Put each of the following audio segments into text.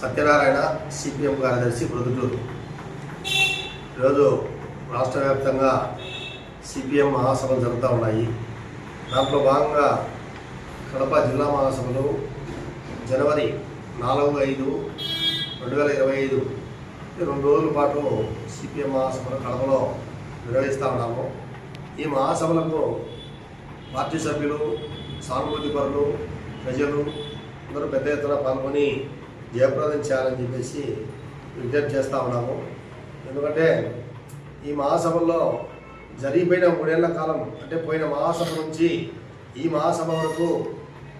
Satyanarayana CPM కార్యదర్శి ప్రొద్దుటూరు ఈరోజు రాష్ట్ర వ్యాప్తంగా సిపిఎం మహాసభలు జరుగుతూ ఉన్నాయి. దాంట్లో భాగంగా కడప జిల్లా మహాసభలు జనవరి నాలుగు ఐదు రెండు వేల ఇరవై ఐదు రెండు రోజుల పాటు సిపిఎం మహాసభలు కడపలో నిర్వహిస్తూ ఉన్నాము. ఈ మహాసభలకు పార్టీ సభ్యులు సానుభూతి పరులు ప్రజలు అందరూ పెద్ద ఎత్తున పాల్గొని జయప్రదం చేయాలని చెప్పేసి విజ్ఞప్తి చేస్తూ ఉన్నాము. ఎందుకంటే ఈ మహాసభల్లో జరిగిపోయిన మూడేళ్ళ కాలం అంటే పోయిన మహాసభ నుంచి ఈ మహాసభ వరకు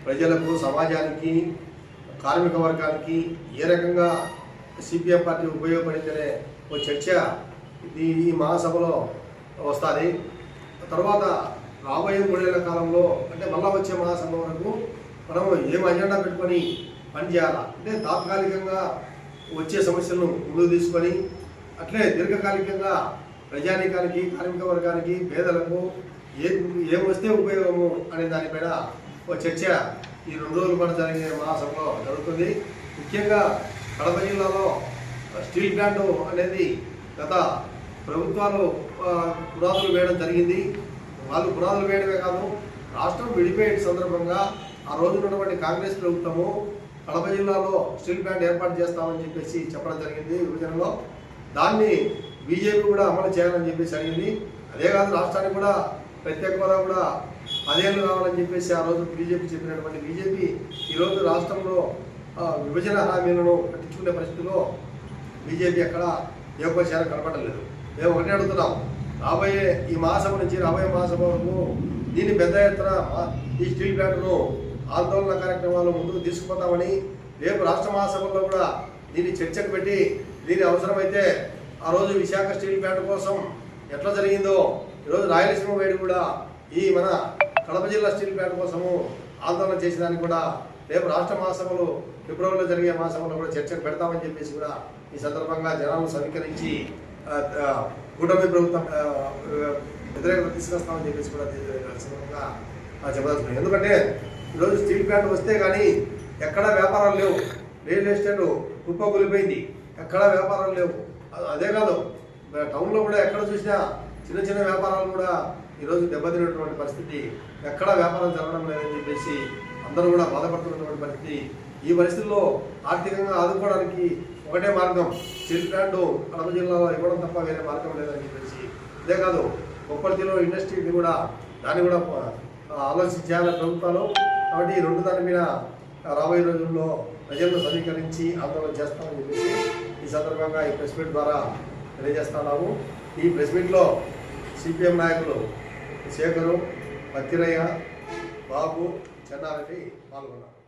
ప్రజలకు సమాజానికి కార్మిక వర్గానికి ఏ రకంగా సిపిఎం పార్టీ ఉపయోగపడిందనే ఒక చర్చ ఈ ఈ మహాసభలో వస్తుంది. తర్వాత రాబోయే మూడేళ్ళ కాలంలో అంటే మళ్ళా వచ్చే మహాసభ వరకు మనం ఏం అజెండా పెట్టుకొని పనిచేయాలా అంటే తాత్కాలికంగా వచ్చే సమస్యలను ముందు తీసుకొని అట్లే దీర్ఘకాలికంగా ప్రజానీకానికి కార్మిక వర్గానికి పేదలకు ఏ ఏం వస్తే ఉపయోగము అనే దానిపైన ఒక చర్చ ఈ రెండు రోజుల పాటు జరిగే మహాసభలో జరుగుతుంది. ముఖ్యంగా కడప జిల్లాలో స్టీల్ ప్లాంట్ అనేది గత ప్రభుత్వాలు ఆ, పునాదులు వేయడం జరిగింది. వాళ్ళు పునాదులు వేయడమే కాదు రాష్ట్రం విడిపోయే సందర్భంగా ఆ రోజు ఉన్నటువంటి కాంగ్రెస్ ప్రభుత్వము కడప జిల్లాలో స్టీల్ ప్లాంట్ ఏర్పాటు చేస్తామని చెప్పేసి చెప్పడం జరిగింది విభజనలో దాన్ని బీజేపీ కూడా అమలు చేయాలని చెప్పేసి అడిగింది. అదే కాదు రాష్ట్రానికి కూడా ప్రత్యేక హోదా కూడా పదేళ్ళు కావాలని చెప్పేసి ఆ రోజు బీజేపీ చెప్పినటువంటి బీజేపీ ఈరోజు రాష్ట్రంలో విభజన హామీలను పట్టించుకునే పరిస్థితిలో బీజేపీ అక్కడ ఏ ఒక్క చేర కనపడలేదు మేము ఒకటే అడుగుతున్నాం రాబోయే ఈ మాసం నుంచి రాబోయే మాసం వరకు దీన్ని పెద్ద ఎత్తున ఈ స్టీల్ ప్లాంట్ను ఆందోళన కార్యక్రమాలు ముందుకు తీసుకుపోతామని రేపు రాష్ట్ర మహాసభలో కూడా దీన్ని చర్చకు పెట్టి దీని అవసరమైతే ఆ రోజు విశాఖ స్టీల్ ప్లాంట్ కోసం ఎట్లా జరిగిందో ఈరోజు రాయలసీమ వేడి కూడా ఈ మన కడప జిల్లా స్టీల్ ప్లాంట్ కోసము ఆందోళన చేసేదానికి కూడా రేపు రాష్ట్ర మహాసభలు ఫిబ్రవరిలో జరిగే మహాసభలో కూడా చర్చకు పెడతామని చెప్పేసి కూడా ఈ సందర్భంగా జనాలను సమీకరించి కూటమి ప్రభుత్వం వ్యతిరేకత తీసుకొస్తామని చెప్పేసి కూడా సందర్భంగా చెప్పదలుచుకున్నాను ఎందుకంటే ఈరోజు స్టీల్ ప్లాంట్ వస్తే కానీ ఎక్కడా వ్యాపారాలు లేవు. రియల్ ఎస్టేట్ కుప్పకూలిపోయింది. ఎక్కడా వ్యాపారాలు లేవు. అదే కాదు టౌన్లో కూడా ఎక్కడ చూసినా చిన్న చిన్న వ్యాపారాలు కూడా ఈరోజు దెబ్బతినటువంటి పరిస్థితి. ఎక్కడా వ్యాపారం జరగడం లేదని చెప్పేసి అందరూ కూడా బాధపడుతున్నటువంటి పరిస్థితి. ఈ పరిస్థితుల్లో ఆర్థికంగా ఆదుకోవడానికి ఒకటే మార్గం. స్టీల్ ప్లాంట్ కడప జిల్లాలో ఇవ్వడం తప్ప వేరే మార్గం లేదని చెప్పేసి. అదే కాదు కొప్పర్తిలో ఇండస్ట్రీని కూడా దాన్ని కూడా ఆలోచించాలి ప్రభుత్వాలు. కాబట్టి ఈ రెండు దాని మీద రాబోయే రోజుల్లో ప్రజలను సమీకరించి ఆందోళన చేస్తామని చెప్పేసి ఈ సందర్భంగా ఈ ప్రెస్ మీట్ ద్వారా తెలియజేస్తున్నాము ఈ ప్రెస్ మీట్లో సిపిఎం నాయకులు శేఖరు పత్తిరయ్య బాబు చెన్నారెడ్డి పాల్గొన్నారు.